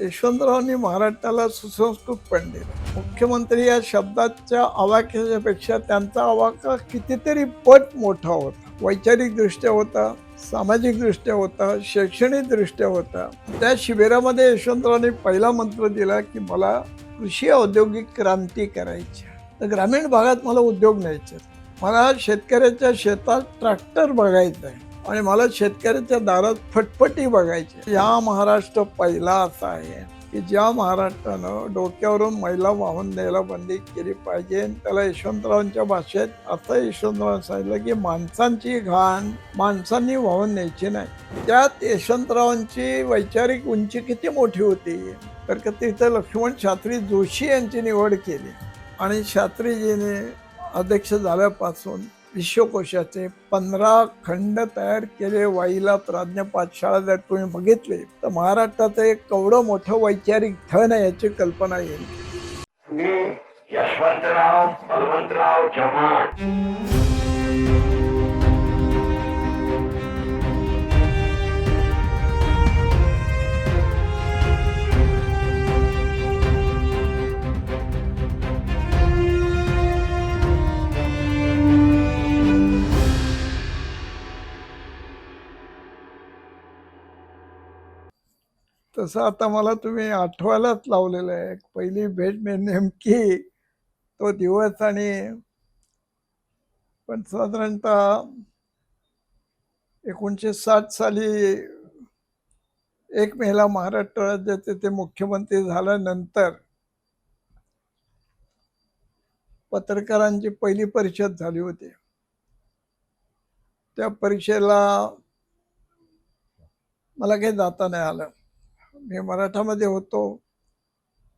यशवंतरावांनी महाराष्ट्राला सुसंस्कृत पण दिलं. मुख्यमंत्री या शब्दाच्या आवाक्याच्या त्यांचा आवाका कितीतरी पट मोठा होता. वैचारिकदृष्ट्या होता सामाजिकदृष्ट्या होता शैक्षणिकदृष्ट्या होता. त्या शिबिरामध्ये यशवंतरावांनी पहिला मंत्र दिला की मला कृषी औद्योगिक क्रांती करायची तर ग्रामीण भागात मला उद्योग न्यायचे आहेत. मला शेतकऱ्याच्या शेतात ट्रॅक्टर बघायचं आहे. आणि मला शेतकऱ्याच्या दारात फटफटी बघायची. या महाराष्ट्र पहिला असा आहे की ज्या महाराष्ट्रानं डोक्यावरून महिला वाहून द्यायला बंदी केली पाहिजे. त्याला यशवंतरावांच्या भाषेत असं यशवंतराव सांगितलं की माणसांची घाण माणसांनी वाहून न्यायची नाही. त्यात यशवंतरावांची वैचारिक उंची किती मोठी होती? तर का तिथं लक्ष्मण शास्त्री जोशी यांची निवड केली. आणि शास्त्रीजीने अध्यक्ष झाल्यापासून विश्वकोशाचे पंधरा खंड तयार केले वाईला प्राज्ञ पाठशाळा जर तुम्ही बघितले तर महाराष्ट्राचं एक केवढं मोठं वैचारिक धन आहे याची कल्पना येईल. मी यशवंतराव बलवंतराव चव्हाण. तसं आता मला तुम्ही आठवायलाच लावलेलं आहे. पहिली भेट मी नेमकी तो दिवस आणि पण साधारणतः एकोणीसशे साठ साली एक मेला महाराष्ट्र राज्याचे ते मुख्यमंत्री झाल्यानंतर पत्रकारांची पहिली परिषद झाली होती. त्या परीक्षेला मला काही जाता नाही आलं. मी मराठामध्ये होतो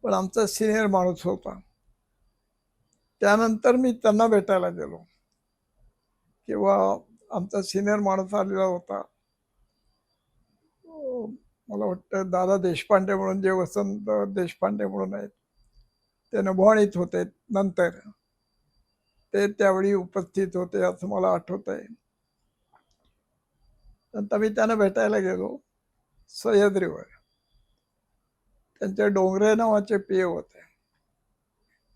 पण आमचा सिनियर माणूस होता. त्यानंतर मी त्यांना भेटायला गेलो. किंवा आमचा सिनियर माणूस आलेला होता. मला वाटतं दादा देशपांडे म्हणून जे वसंत देशपांडे म्हणून आहेत ते नभवाणीत होते नंतर. ते त्यावेळी उपस्थित होते असं मला आठवत आहे नंतर मी त्यांना भेटायला गेलो सह्याद्रीवर. त्यांच्या डोंगरे नावाचे पिय होते.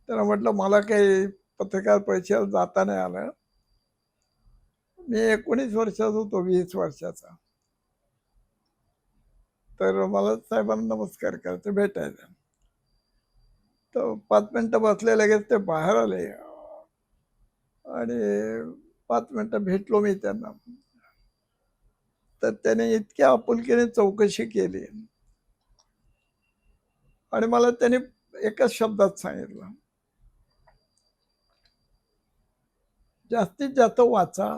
त्यांना म्हटलं मला काही पत्रकार परिषदेला जाता नाही आलं. मी एकोणीस वर्षाचा होतो वीस वर्षाचा. तर मला साहेबांना नमस्कार करायचं भेटायचं. तर पाच मिनटं बसले लगेच ते बाहेर आले. आणि पाच मिनटं भेटलो मी त्यांना. तर त्याने इतक्या आपुलकीने चौकशी केली. आणि मला त्याने एकाच शब्दात सांगितलं. जास्तीत जास्त वाचा.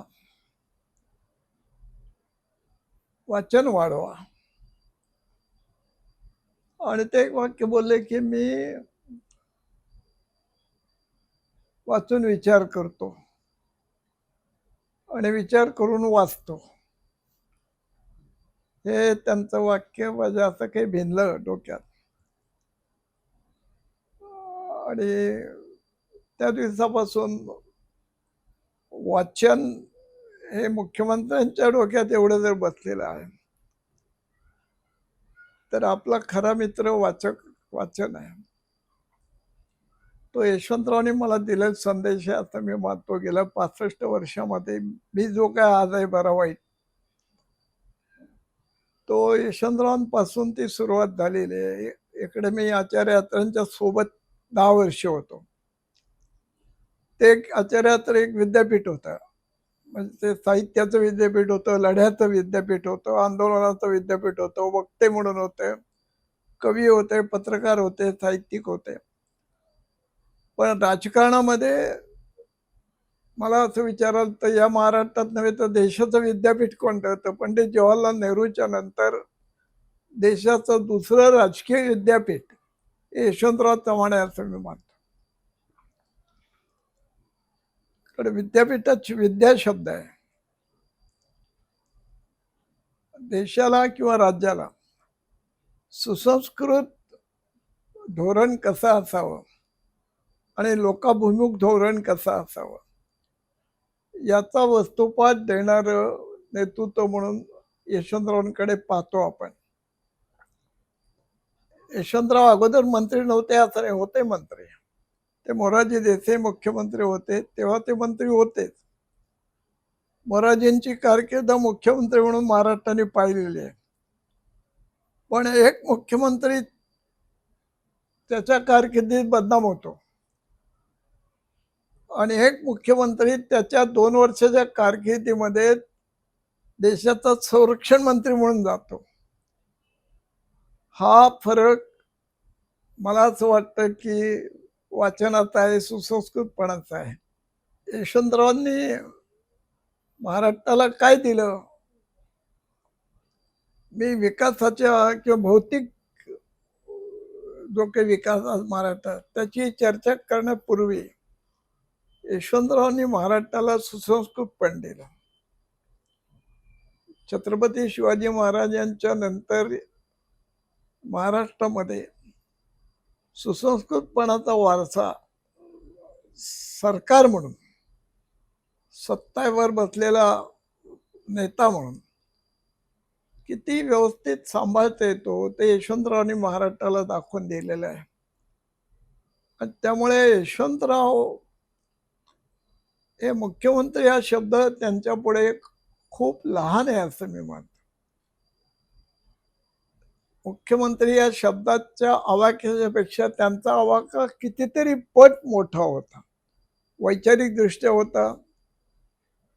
वाचन वाढवा. आणि ते एक वाक्य बोलले की मी वाचून विचार करतो. आणि विचार करून वाचतो. हे त्यांचं वाक्य माझ्या असं काही भिनलं डोक्यात. आणि त्या दिवसापासून वाचन हे मुख्यमंत्र्यांच्या डोक्यात एवढं जर बसलेलं आहे तर आपला खरा मित्र वाचक वाचन आहे. तो यशवंतरावने मला दिलेला संदेश आहे आता मी मानतो गेल्या पासष्ट वर्षामध्ये मी जो काय आज आहे बरा वाईट तो यशवंतरावांपासून ती सुरुवात झालेली आहे. इकडे मी आचार्य यात्रांच्या सोबत दहा वर्ष होतो. ते एक आचार्याचं एक विद्यापीठ होतं. म्हणजे ते साहित्याचं विद्यापीठ होतं लढ्याचं विद्यापीठ होतं आंदोलनाचं विद्यापीठ होतं वक्ते म्हणून होते कवी होते पत्रकार होते साहित्यिक होते. पण राजकारणामध्ये मला असं विचाराल तर या महाराष्ट्रात नव्हे तर देशाचं विद्यापीठ कोणतं होतं पंडित जवाहरलाल नेहरूच्या नंतर देशाचं दुसरं राजकीय विद्यापीठ यशवंतराव चव्हाण आहे असं मी मानतो. विद्यापीठात विद्या शब्द आहे. देशाला किंवा राज्याला सुसंस्कृत धोरण कसं असावं आणि लोकाभिमुख धोरण कसं असावं याचा वस्तुपात देणारं नेतृत्व म्हणून यशवंतरावांकडे पाहतो आपण. यशवंतराव अगोदर मंत्री नव्हते असं नाही होते मंत्री. ते मोरारजी देसाई मुख्यमंत्री होते तेव्हा ते मंत्री होतेच. मोरारजींची कारकीर्द मुख्यमंत्री म्हणून महाराष्ट्राने पाहिलेली आहे. पण एक मुख्यमंत्री त्याच्या कारकिर्दीत बदनाम होतो. आणि एक मुख्यमंत्री त्याच्या दोन वर्षाच्या कारकिर्दीमध्ये देशाचा संरक्षण मंत्री म्हणून जातो. हा फरक मला असं वाटतं की वाचनाचा आहे सुसंस्कृतपणाचा आहे. यशवंतरावांनी महाराष्ट्राला काय दिलं? मी विकासाच्या किंवा भौतिक जो काही विकास आज महाराष्ट्रात त्याची चर्चा करण्यापूर्वी यशवंतरावांनी महाराष्ट्राला सुसंस्कृत पण दिलं. छत्रपती शिवाजी महाराजांच्या नंतर महाराष्ट्रामध्ये सुसंस्कृतपणाचा वारसा सरकार म्हणून सत्तावर बसलेला नेता म्हणून किती व्यवस्थित सांभाळता येतो ते यशवंतरावांनी महाराष्ट्राला दाखवून दिलेलं आहे. आणि त्यामुळे यशवंतराव हे मुख्यमंत्री हा शब्द त्यांच्या पुढे खूप लहान आहे असं मी मानतो. मुख्यमंत्री या शब्दाच्या आवाक्यापेक्षा त्यांचा आवाका कितीतरी पट मोठा होता. वैचारिक दृष्ट्या होता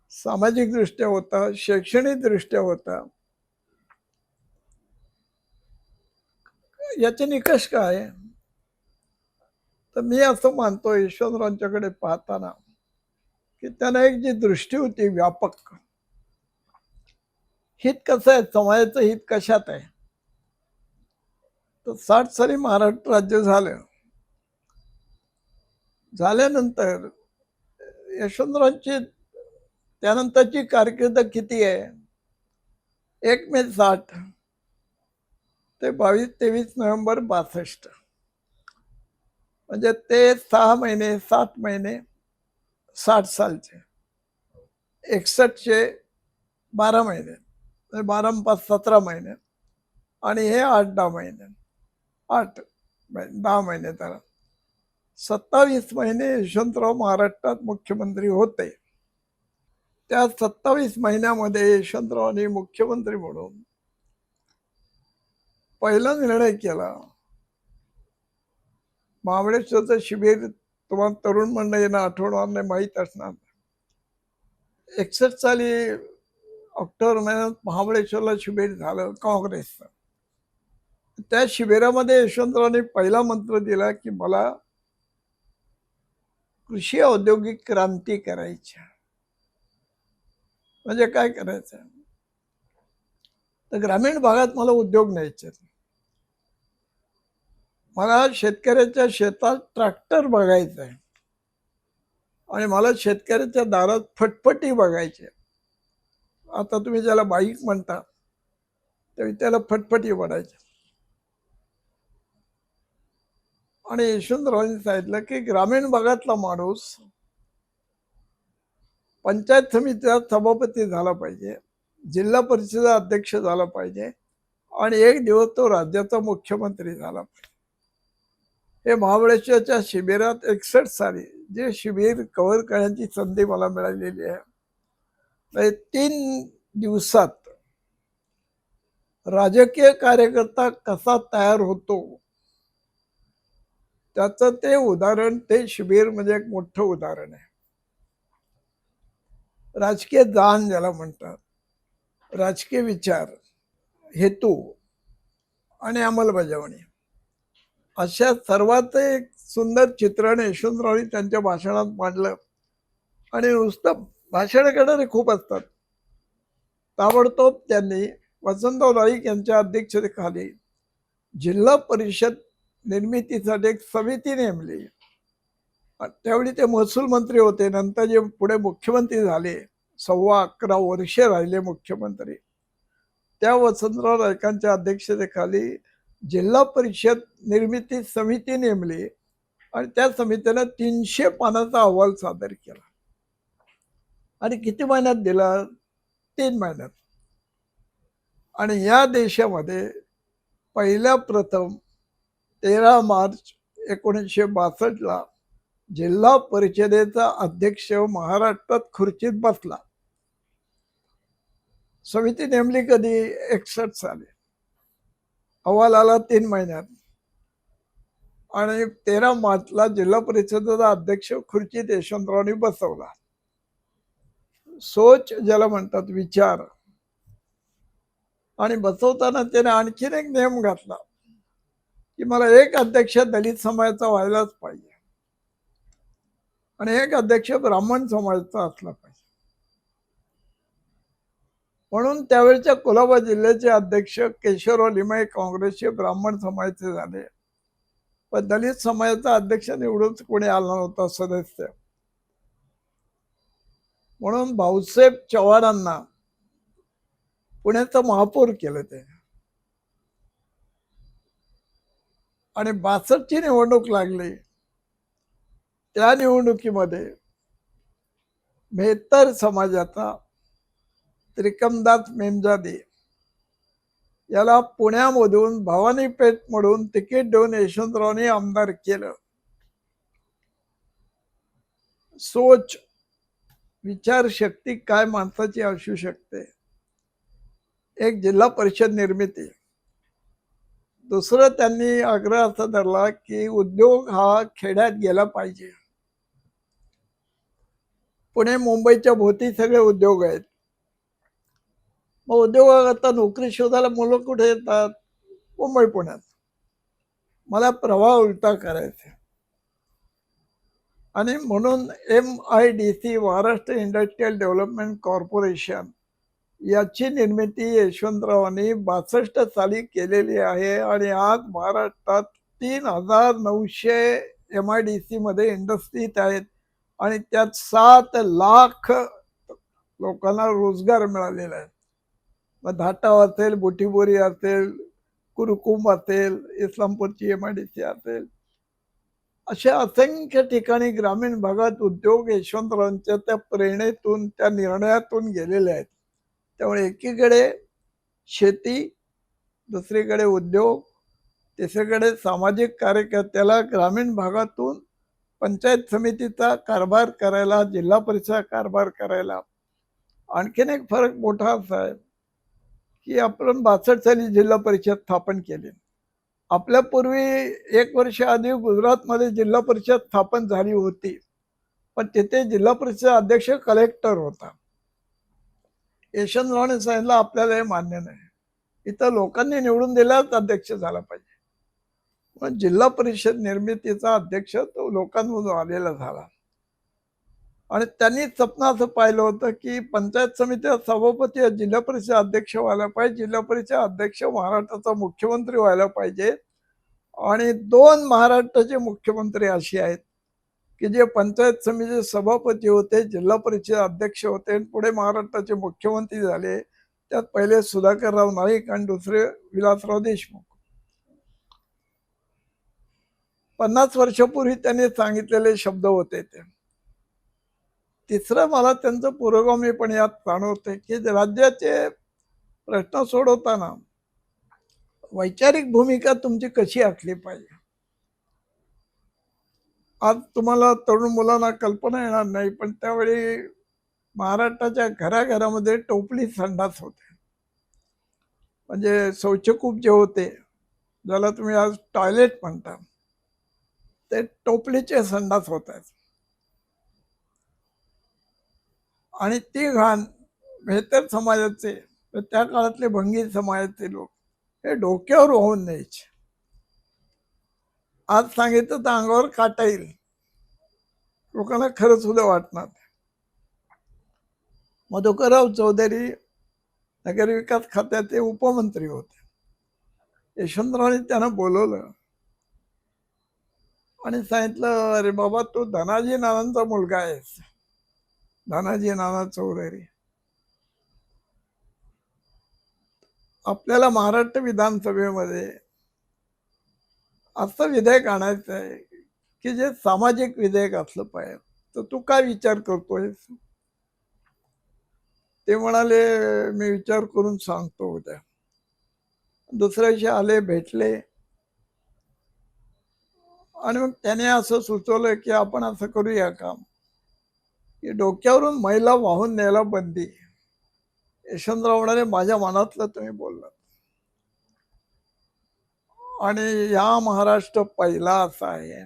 सामाजिक दृष्ट्या होता शैक्षणिक दृष्ट्या होता. याचे निकष काय? तर मी असं मानतो यशवंतरावांच्याकडे पाहताना की त्यांना एक जी दृष्टी होती व्यापक हित कसं आहे समाजाचं हित कशात आहे? तर साठ साली महाराष्ट्र राज्य झालं. झाल्यानंतर यशवंतरावांची त्यानंतरची कारकीर्द किती आहे? एक मे साठ ते बावीस तेवीस नोव्हेंबर बासष्ट. म्हणजे ते सहा महिने सात महिने साठ सालचे. एकसष्टचे बारा महिने बारा पाच सतरा महिने आणि हे आठ दहा महिने. आठ दहा महिने त्याला. सत्तावीस महिने यशवंतराव महाराष्ट्रात मुख्यमंत्री होते. त्या सत्तावीस महिन्यामध्ये यशवंतरावांनी मुख्यमंत्री म्हणून पहिला निर्णय केला. महाबळेश्वरचं शिबिर तुम्हाला तरुण मंडळींना आठवणार नाही माहीत असणार एकसष्ट साली ऑक्टोबर महिन्यात महाबळेश्वरला शिबिर झालं काँग्रेसचं. त्या शिबिरामध्ये यशवंतरावांनी पहिला मंत्र दिला की मला कृषी औद्योगिक क्रांती करायची आहे. म्हणजे काय करायचं? तर ग्रामीण भागात मला उद्योग न्यायचे मला शेतकऱ्याच्या शेतात ट्रॅक्टर बघायचं आहे. आणि मला शेतकऱ्याच्या दारात फटफटी बघायची आता तुम्ही ज्याला बाईक म्हणता तर त्याला फटफटी बनायची आणि यशवंतरावांनी सांगितलं की ग्रामीण भागातला माणूस पंचायत समितीचा सभापती झाला पाहिजे जिल्हा परिषद अध्यक्ष झाला पाहिजे आणि एक दिवस तो राज्याचा मुख्यमंत्री झाला पाहिजे. हे महाबळेश्वरच्या शिबिरात एकसष्ट साली जे शिबिर कव्हर करण्याची संधी मला मिळालेली आहे तीन दिवसात राजकीय कार्यकर्ता कसा तयार होतो त्याचं ते उदाहरण ते शिबिर म्हणजे एक मोठं उदाहरण आहे. राजकीय जाण ज्याला म्हणतात राजकीय विचार हेतू आणि अंमलबजावणी. अशा सर्वात एक सुंदर चित्रण यशवंतरावांनी त्यांच्या भाषणात मांडलं. आणि नुसतं भाषण करणारे खूप असतात. ताबडतोब त्यांनी वसंतराव नाईक यांच्या अध्यक्षतेखाली जिल्हा परिषद निर्मितीसाठी एक समिती नेमली त्यावेळी ते महसूल मंत्री होते. नंतर जे पुढे मुख्यमंत्री झाले सव्वा अकरा वर्षे राहिले मुख्यमंत्री. त्या वसंतराव नायकांच्या अध्यक्षतेखाली जिल्हा परिषद निर्मिती समिती नेमली आणि त्या समितीनं तीनशे पानाचा अहवाल सादर केला. आणि किती महिन्यात दिला? तीन महिन्यात. आणि या देशामध्ये पहिल्या प्रथम तेरा मार्च एकोणीसशे बासष्टला जिल्हा परिषदेचा अध्यक्ष महाराष्ट्रात खुर्चीत बसला. समिती नेमली कधी? एकसष्ट साली. अहवाल आला तीन महिन्यात. आणि तेरा मार्चला जिल्हा परिषदेचा अध्यक्ष खुर्चीत यशवंतरावनी बसवला. सोच ज्याला म्हणतात विचार. आणि बसवताना त्याने आणखीन एक नियम घातला. की मला एक अध्यक्ष दलित समाजाचा व्हायलाच पाहिजे. आणि एक अध्यक्ष ब्राह्मण समाजाचा असला पाहिजे. म्हणून त्यावेळच्या कोल्हापूर जिल्ह्याचे अध्यक्ष केशवराव लिमाई काँग्रेसचे ब्राह्मण समाजाचे झाले. पण दलित समाजाचा अध्यक्ष निवडून कोणी आला नव्हता सदस्य. म्हणून भाऊसाहेब चव्हाणांना पुण्याचं महापौर केलं ते. आणि बासष्टची निवडणूक लागली. त्या निवडणुकीमध्ये मेहतर समाजाचा त्रिकमदास मेमजादे याला पुण्यामधून भवानीपेठमधून म्हणून तिकीट देऊन यशवंतरावने आमदार केलं. सोच विचारशक्ती काय माणसाची असू शकते? एक जिल्हा परिषद निर्मिती. दुसरं त्यांनी आग्रह असा धरला की उद्योग हा खेड्यात गेला पाहिजे. पुणे मुंबईच्या भोवती सगळे उद्योग आहेत. मग उद्योगाकरता नोकरी शोधायला मुलं कुठे येतात? मुंबई पुण्यात. मला प्रवाह उलटा करायचा आणि म्हणून M I D C Maharashtra industrial development corporation याची निर्मिती यशवंतरावांनी बासष्ट साली केलेली आहे आणि आज महाराष्ट्रात तीन हजार नऊशे एम आय डी सी मध्ये इंडस्ट्रीज आहेत. आणि त्यात सात लाख लोकांना रोजगार मिळालेला आहे. मग धाटाव असेल बोटीबोरी असेल कुरुकुंब असेल इस्लामपूरची एम आय डी सी असेल. अशा असंख्य ठिकाणी ग्रामीण भागात उद्योग यशवंतरावांच्या त्या प्रेरणेतून त्या निर्णयातून गेलेले आहेत. त्यामुळे एकीकडे शेती दुसरीकडे उद्योग तिसरीकडे सामाजिक कार्यकर्त्याला ग्रामीण भागातून पंचायत समितीचा कारभार करायला जिल्हा परिषद कारभार करायला. आणखीन एक फरक मोठा असा आहे की आपण बासष्ट साली जिल्हा परिषद स्थापन केली. आपल्यापूर्वी एक वर्ष आधी गुजरातमध्ये जिल्हा परिषद स्थापन झाली होती. पण तिथे जिल्हा परिषद अध्यक्ष कलेक्टर होता. यशवंतरावने सांगितलं आपल्याला हे मान्य नाही. इथं लोकांनी निवडून दिल्याच अध्यक्ष झाला पाहिजे. पण जिल्हा परिषद निर्मितीचा अध्यक्ष तो लोकांमधून आलेला झाला. आणि त्यांनी स्वप्न असं पाहिलं होतं की पंचायत समितीचा सभापती जिल्हा परिषद अध्यक्ष व्हायला पाहिजे. जिल्हा परिषद अध्यक्ष महाराष्ट्राचा मुख्यमंत्री व्हायला पाहिजे. आणि दोन महाराष्ट्राचे मुख्यमंत्री असे आहेत. की जे पंचायत समितीचे सभापती होते जिल्हा परिषद अध्यक्ष होते आणि पुढे महाराष्ट्राचे मुख्यमंत्री झाले. त्यात पहिले सुधाकरराव नाईक आणि दुसरे विलासराव देशमुख. पन्नास वर्षापूर्वी त्यांनी सांगितलेले शब्द होते ते. तिसरं मला त्यांचं पुरोगामी पण यात जाणवते की राज्याचे प्रश्न सोडवताना वैचारिक भूमिका तुमची कशी असली पाहिजे? आज तुम्हाला तरुण मुलांना कल्पना येणार नाही पण त्यावेळी महाराष्ट्राच्या घराघरामध्ये टोपली संडास होते. म्हणजे शौचकूप जे होते ज्याला तुम्ही आज टॉयलेट म्हणता ते टोपलीचे संडास होत आहेत आणि ती घाण मेहतर समाजाचे त्या काळातले भंगी समाजाचे लोक हे डोक्यावर वाहून न्यायचे. आज सांगितलं तर अंगावर काटा येईल. लोकांना खरं सुद्धा वाटणार. मधुकरराव चौधरी नगरविकास खात्याचे उपमंत्री होते. यशवंतरावने त्यांना बोलवलं. आणि सांगितलं अरे बाबा तू धनाजी नानांचा मुलगा आहेस. धनाजी नाना चौधरी. आपल्याला महाराष्ट्र विधानसभेमध्ये असं विधेयक आणायचं आहे की जे सामाजिक विधेयक असलं पाहिजे. तर तू काय विचार करतोयस? ते म्हणाले मी विचार करून सांगतो उद्या. दुसऱ्या आले भेटले. आणि मग त्याने असं सुचवलं की आपण असं करूया काम. की डोक्यावरून महिला वाहून न्यायला बंदी. यशवंतराव म्हणाले माझ्या मनातलं तुम्ही बोलला आणि या महाराष्ट्र पहिला असा आहे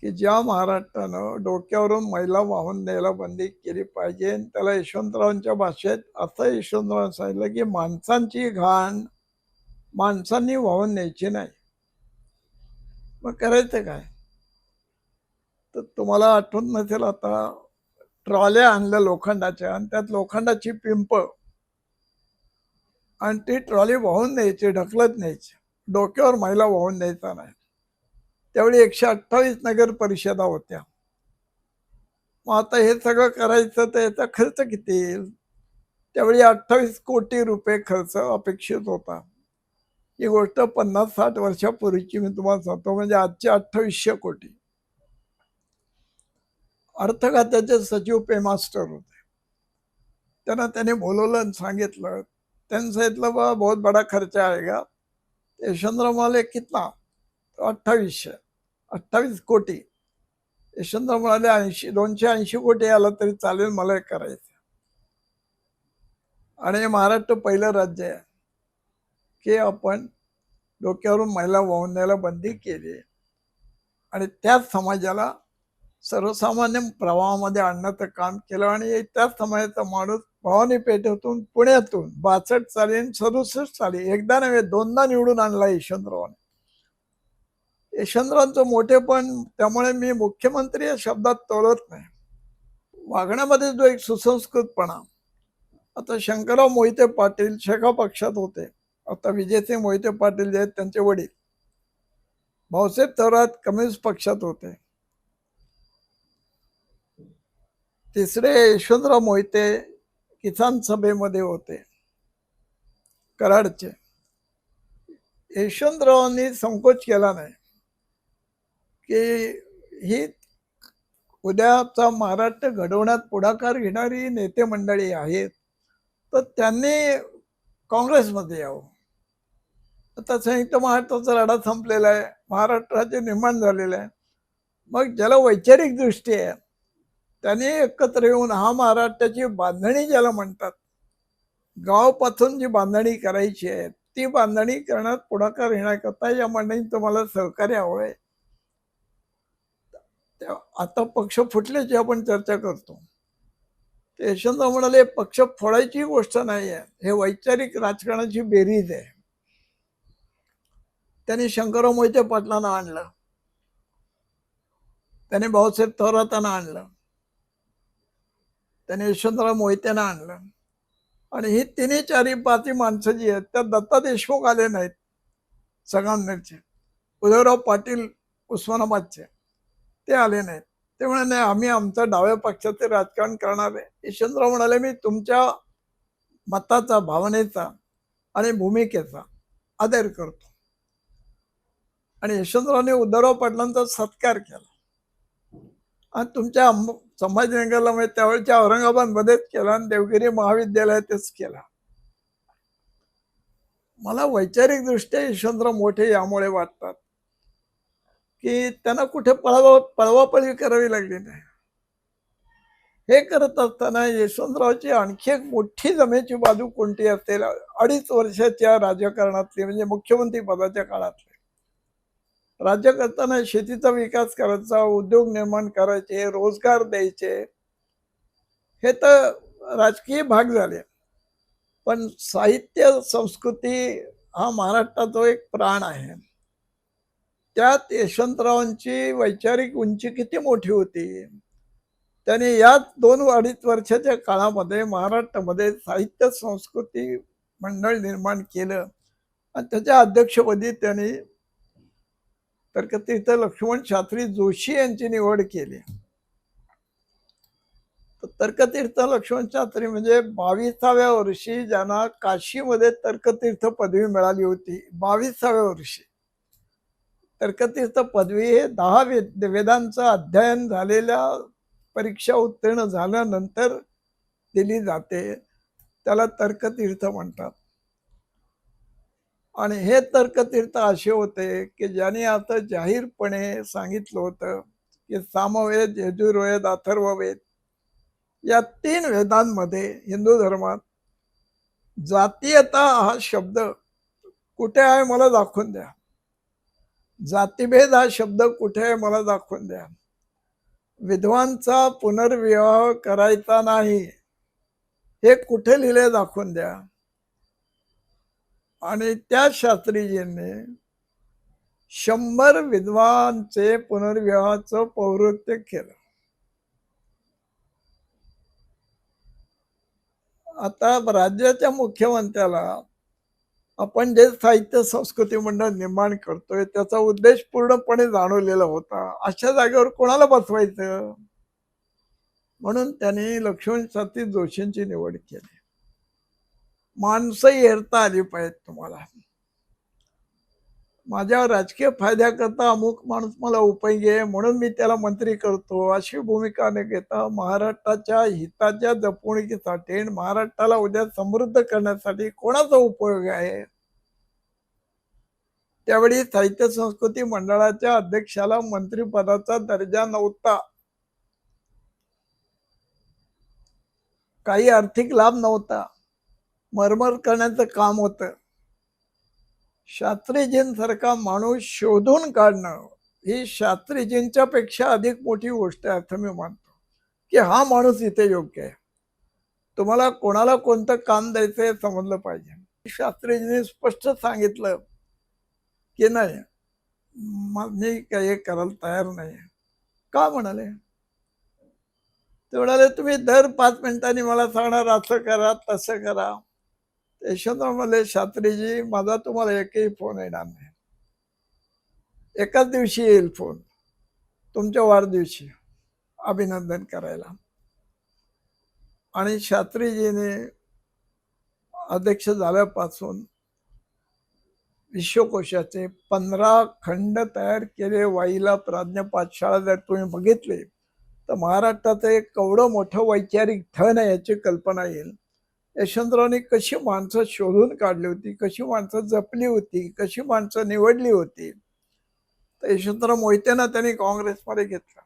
की ज्या महाराष्ट्रानं डोक्यावरून महिला वाहून न्यायला बंदी केली पाहिजे. त्याला यशवंतरावांच्या भाषेत असं यशवंतराव सांगितलं की माणसांची घाण माणसांनी वाहून न्यायची नाही. मग करायचं काय? तर तुम्हाला आठवत नसेल आता ट्रॉल्या आणल्या लोखंडाच्या आणि त्यात लोखंडाची पिंप. आणि ती ट्रॉली वाहून न्यायची ढकलत न्यायची. डोक्यावर महिला वाहून द्यायचा नाही. त्यावेळी एकशे अठ्ठावीस नगर परिषदा होत्या. मग आता हे सगळं करायचं तर याचा खर्च किती येईल? त्यावेळी अठ्ठावीस कोटी रुपये खर्च अपेक्षित होता. ही गोष्ट पन्नास साठ वर्षापूर्वीची मी तुम्हाला सांगतो. म्हणजे आजचे अठ्ठावीसशे कोटी. अर्थ खात्याचे सचिव पे मास्टर होते. त्यांना त्याने बोलवलं आणि सांगितलं. त्यांनी सांगितलं बा बहुत बडा खर्च आहे का यशवंतराव म्हणाले कितना? अठ्ठावीसशे. अठ्ठावीस कोटी. यशवंतराव म्हणाले ऐंशी दोनशे ऐंशी कोटी आलं तरी चालेल मला हे करायचं. आणि हे महाराष्ट्र पहिलं राज्य आहे. की आपण डोक्यावरून महिला वाहून द्यायला बंदी केली. आणि त्याच समाजाला सर्वसामान्य प्रवाहामध्ये आणण्याचं काम केलं. आणि त्याच समाजाचा माणूस भवानी पेठेतून पुण्यातून बासष्ट साली आणि सदुसष्ट साली एकदा नव्हे दोनदा निवडून आणला यशवंतरावाने. यशवंतरावांचं मोठेपण त्यामुळे मी मुख्यमंत्री या शब्दात तोलत नाही. वागण्यामध्ये जो एक सुसंस्कृतपणा. आता शंकरराव मोहिते पाटील शेखा पक्षात होते. आता विजयसिंह मोहिते पाटील जे आहेत त्यांचे वडील. भाऊसाहेब थोरात कम्युनिस्ट पक्षात होते. तिसरे यशवंतराव मोहिते किसान सभेमध्ये होते. कराडचे. यशवंतरावांनी संकोच केला नाही. की ही उद्याचा महाराष्ट्र घडवण्यात पुढाकार घेणारी नेते मंडळी आहेत तर त्यांनी काँग्रेसमध्ये यावं. आता संयुक्त महाराष्ट्राचा लढा संपलेला आहे महाराष्ट्राचे निर्माण झालेलं आहे. मग ज्याला वैचारिक दृष्टी आहे त्याने एकत्र येऊन हा महाराष्ट्राची बांधणी ज्याला म्हणतात गावपासून जी बांधणी करायची आहे ती बांधणी करण्यात पुढाकार येण्याकरता या मंडळींनी तुम्हाला सहकार्य हवं आहे. आता पक्ष फुटल्याची आपण चर्चा करतो. ते यशवंतराव म्हणाले पक्ष फोडायची गोष्ट नाही आहे. हे वैचारिक राजकारणाची बेरीज आहे. त्याने शंकरराव मोहिते पाटलांना आणलं. त्याने भाऊसाहेब थोरातांना आणलं. त्याने यशवंतराव मोहित्यांना आणलं. आणि ही तिन्ही चारी पाचही माणसं जी आहेत त्या दत्ता देशमुख आले नाहीत संगमनेरचे उदयराव पाटील उस्मानाबादचे. ते आले नाहीत. ते म्हणाले नाही आम्ही आमचं डाव्या पक्षाचे राजकारण करणार आहे. यशवंतराव म्हणाले मी तुमच्या मताचा भावनेचा आणि भूमिकेचा आदर करतो. आणि यशवंतरावने उद्धवराव पाटलांचा सत्कार केला. आणि तुमच्या संभाजीनगरला म्हणजे त्यावेळेच्या औरंगाबादमध्येच केला आणि देवगिरी महाविद्यालयातच केला. मला वैचारिक दृष्ट्या यशवंतराव मोठे यामुळे वाटतात की त्यांना कुठे पळवा पळवापळी करावी लागली नाही. हे करत असताना यशवंतरावची आणखी एक मोठी जमेची बाजू कोणती असेल? अडीच वर्षाच्या राजकारणातली म्हणजे मुख्यमंत्री पदाच्या काळातली. राज्य करताना शेतीचा विकास करायचा उद्योग निर्माण करायचे रोजगार द्यायचे हे तर राजकीय भाग झाले. पण साहित्य संस्कृती हा महाराष्ट्राचा एक प्राण आहे. त्यात यशवंतरावांची वैचारिक उंची किती मोठी होती. त्याने याच दोन अडीच वर्षाच्या काळामध्ये महाराष्ट्रामध्ये साहित्य संस्कृती मंडळ निर्माण केलं. आणि त्याच्या अध्यक्षपदी त्यांनी तर्कतीर्थ लक्ष्मण शास्त्री जोशी यांची निवड केली. तर्कतीर्थ लक्ष्मण शास्त्री म्हणजे बावीसाव्या वर्षी ज्यांना काशीमध्ये तर्कतीर्थ पदवी मिळाली होती बावीसाव्या वर्षी. तर्कतीर्थ पदवी हे दहा वेद वेदांचं अध्ययन झालेल्या परीक्षा उत्तीर्ण झाल्यानंतर दिली जाते. त्याला तर्कतीर्थ म्हणतात. आणि हे तर्कतीर्थ असे होते की ज्यांनी आता जाहीरपणे सांगितलं होतं की सामवेद यजुर्वेद अथर्ववेद या तीन वेदांमध्ये हिंदू धर्मात जातीयता हा शब्द कुठे आहे मला दाखवून द्या. जातीभेद हा शब्द कुठे आहे मला दाखवून द्या. विधवांचा पुनर्विवाह करायचा नाही हे कुठे लिहिले दाखवून द्या. आणि त्या शास्त्रीजींनी शंभर विद्वांचे पुनर्विवाहाचं पौवृत्य केलं. आता राज्याच्या मुख्यमंत्र्याला आपण जे साहित्य संस्कृती मंडळ निर्माण करतोय त्याचा उद्देश पूर्णपणे जाणवलेला होता. अशा जागेवर कोणाला बसवायचं? म्हणून त्यांनी लक्ष्मण साथी जोशींची निवड केली. माणसं हेरता आली पाहिजेत तुम्हाला. माझ्या राजकीय फायद्याकरता अमुक माणूस मला उपयोगी आहे म्हणून मी त्याला मंत्री करतो. अशी भूमिका न घेता महाराष्ट्राच्या हिताच्या जपवणुकीसाठी आणि महाराष्ट्राला उद्या समृद्ध करण्यासाठी कोणाचा उपयोग आहे? त्यावेळी साहित्य संस्कृती मंडळाच्या अध्यक्षाला मंत्रीपदाचा दर्जा नव्हता. काही आर्थिक लाभ नव्हता. मरमर करण्याचं काम होतं. शास्त्रीजींसारखा माणूस शोधून काढणं ही शास्त्रीजींच्या पेक्षा अधिक मोठी गोष्ट आहे असं मी मानतो. की हा माणूस इथे योग्य आहे. तुम्हाला कोणाला कोणतं काम द्यायचं हे समजलं पाहिजे. शास्त्रीजींनी स्पष्ट सांगितलं की नाही मी काही हे करायला तयार नाही का म्हणाले? ते म्हणाले तुम्ही दर पाच मिनिटांनी मला सांगणार असं करा तसं करा. यशवंतराव म्हणले शास्त्रीजी माझा तुम्हाला एकही फोन येणार नाही. एकाच दिवशी येईल फोन तुमच्या वाढदिवशी. अभिनंदन करायला. आणि शास्त्रीजीने अध्यक्ष झाल्यापासून विश्वकोशाचे पंधरा खंड तयार केले. वाईला प्राज्ञ पाठशाळा जर तुम्ही बघितले तर महाराष्ट्राचं एक कवडं मोठं वैचारिक ठण आहे याची कल्पना येईल. यशवंतरावने कशी माणसं शोधून काढली होती कशी माणसं जपली होती कशी माणसं निवडली होती? तर यशवंतराव मोहितेंना त्यांनी काँग्रेसमध्ये घेतलं.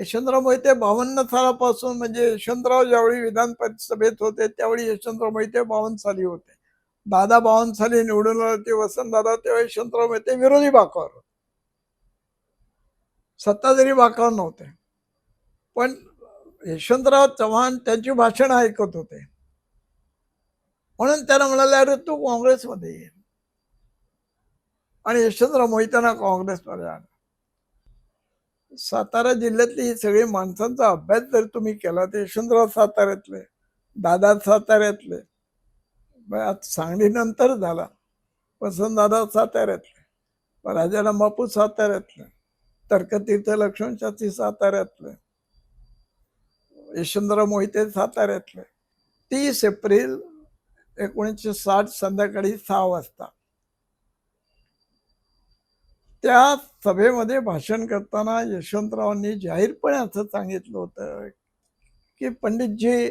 यशवंतराव मोहिते बावन्न सालापासून म्हणजे यशवंतराव ज्यावेळी विधान परिषदेत होते त्यावेळी यशवंतराव मोहिते बावन्न साली होते. दादा बावन्न साली निवडून आले होते वसंतदादा तेव्हा यशवंतराव मोहिते विरोधी बाकावर होते. सत्ताधारी बाकावर नव्हते पण यशवंतराव चव्हाण त्यांची भाषण ऐकत होते. म्हणून त्याला म्हणाले अरे तू काँग्रेसमध्ये ये. आणि यशवंतराव मोहितांना काँग्रेसमध्ये आला. सातारा जिल्ह्यातली ही सगळी माणसांचा अभ्यास जर तुम्ही केला तर यशवंतराव साताऱ्यातले दादा साताऱ्यातले बरं, आता सांगली नंतर झाला वसंतदादा साताऱ्यातले राजाराम बापू साताऱ्यातले तर्कतीर्थ लक्ष्मण शास्त्री साताऱ्यातले यशवंतराव मोहिते साताऱ्यातले. तीस एप्रिल एकोणीसशे साठ संध्याकाळी सहा वाजता. त्या सभेमध्ये भाषण करताना यशवंतरावांनी जाहीरपणे असं सांगितलं होतं की पंडितजी